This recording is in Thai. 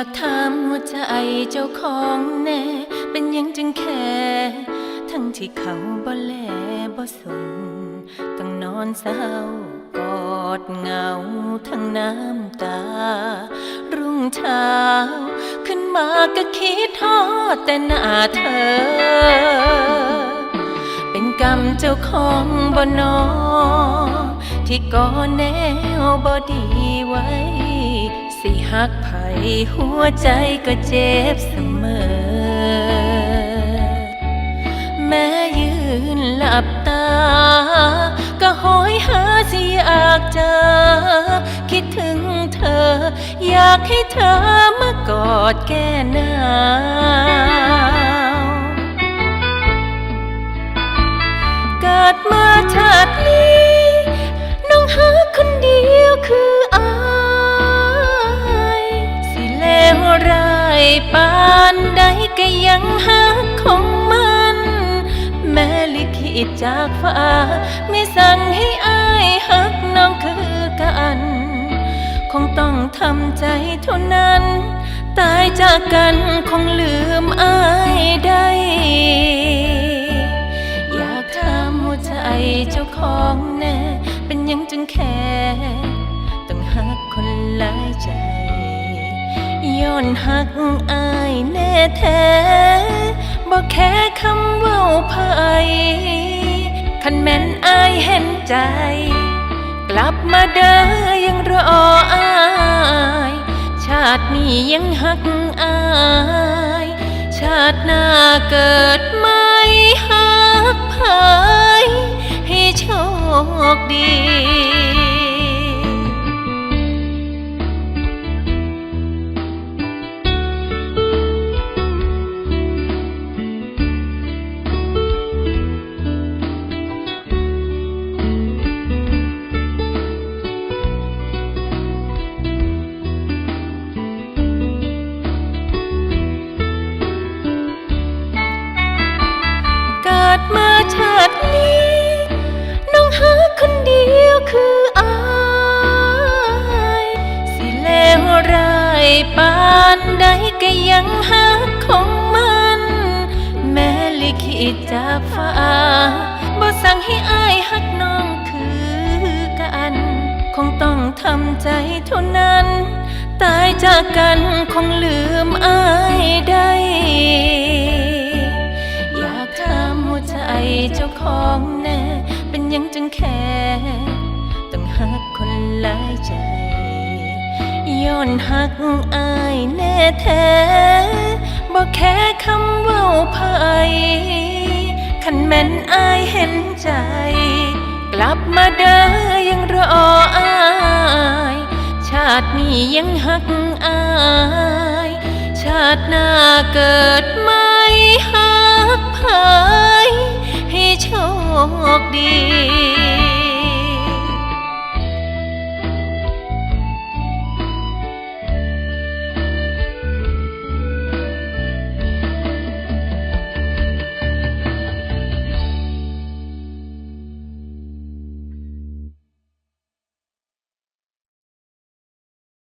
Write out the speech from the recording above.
ากถามหัวใจเจ้าของแน่ เป็นยังจึงแค่ ทั้งที่เขาบ่แลบ่สนต้องนอนเศร้ากอดเหงาทั้งน้ำตา รุ่งเช้า ขึ้นมาก็คิดทอดแต่หน้าเธอ เป็นกรรมเจ้าของบ่นอที่ก่อแนวบ่ดีไว้ สิหักไผหัวใจก็เจ็บเสมอ แม้ยืนหลับตา ก็หอยหาสิอยากเจอ คิดถึงเธอ อยากให้เธอมากอดแก้หนาว ปานใดก็ยังหักของมัน แม้ลิขิตจากฟ้า ไม่สั่งให้อายหักน้องคือกัน คงต้องทำใจเท่านั้น ตายจากกันคงลืมอายได้อยากถามหัวใจเจ้าของแน่ เป็นยังจึงแค่ ย้อนหักอายแน่แท้บอกแค่คำเว่าไยคันแม่นอายเห็นใจ กลับมาเด้อยังรออาย ชาตินี้ยังหักอาย ชาติหน้าเกิดไม่หักภายให้โชคดี ปานใดก็ยังหักของมัน แม้ลิขิตจากฟ้าบ่สั่งให้อายหักน้องคือกัน คงต้องทำใจเท่านั้น ตายจากกันคงลืมอายได้อยากถามหัวใจเจ้าของแน่ เป็นยังจึงแค่ต้องหักคนหลายใจ ย้อนหักอายแน่แท้บอกแค่คำเว่าไยคันแม่นอายเห็นใจ กลับมาเด้อยังรออาย ชาตินี้ยังหักอาย ชาติหน้าเกิดไม่หักภายให้โชคดี